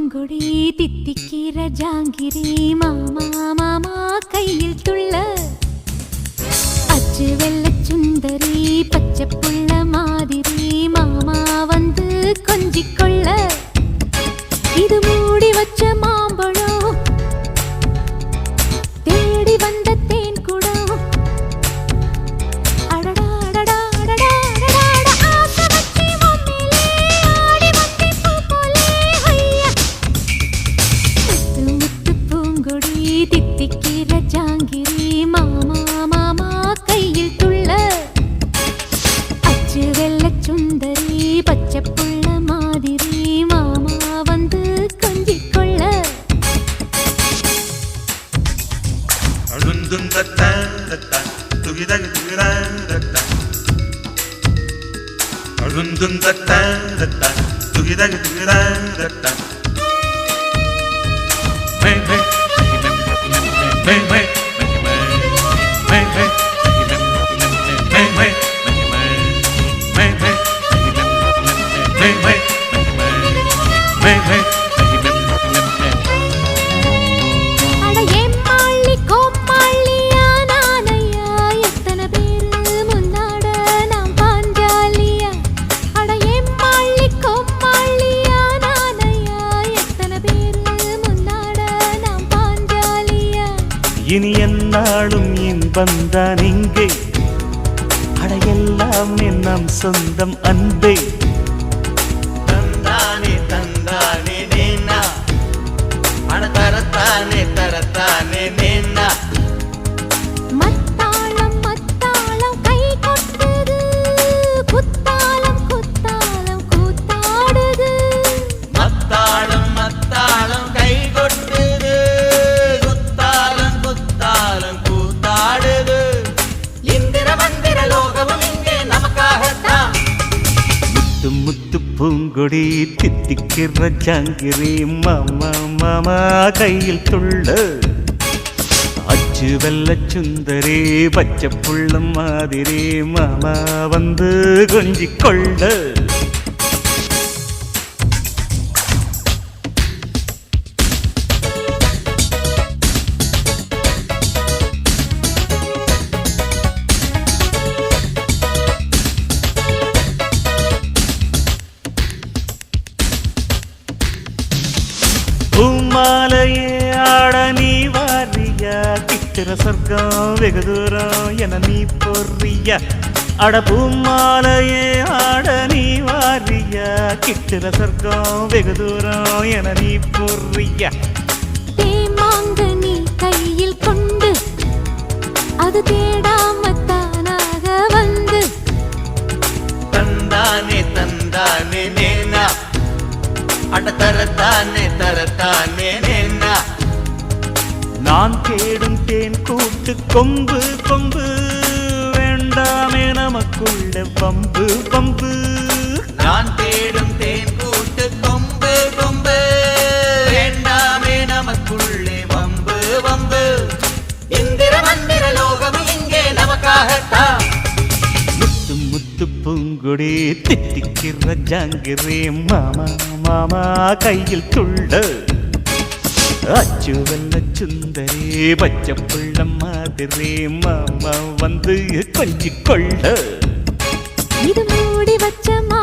പൂങ്കൊടി തിത്തിക്കീര ജാങ്കിരി മാമാ മാമാ കയ്യിൽ തുള്ള. അച്ചു വെള്ളച്ചുന്തരി പച്ച Dun dun da da da da, dugi da dugi da da da. May may may may may. Hey, hey. இனி என்னாலும் இன்பந்தான் இங்கே. அடையெல்லாம் நம் சொந்தம் அன்பே. தந்தானே தந்தானே நேனா. அட தரத்தானே தரத்தானே பூங்கொடி தித்திக்கிற ஜாங்கிரி மாமா மாமா கையில் துள்ள. அச்சு வெள்ள சுந்தரி பச்சை புள்ள மாதிரி மாமா வந்து கொஞ்சிக் మాలయే ఆడ నీ వారియా కిక్కిర స్వర్గం వెగుదూరం ఎన నీ పొర్రియ అడపు మాలయే ఆడ నీ వారియా కిక్కిర స్వర్గం వెగుదూరం ఎన నీ పొర్రియ தேமாங்கு நீ கையில் கொண்டு அது தேடாம தானாக வந்து தந்தானே தந்தானே நேனா அட தரத்தானே தரத்தானே நேன்னா நான் தேடும் தேன் கூட்டு கொம்பு கொம்பு. வேண்டாமே நமக்குள்ள பம்பு பம்பு. நான் தேடும் தேன் குடி தித்திக்கிற ஜாங்கிரி. மாமா மாமா கையில் துள்ள. அச்சு வெள்ள சுந்தரி பச்சை புள்ள மாதிரி. மாமா வந்து கொஞ்சிக்கொள்ள இது மூடி வச்சமா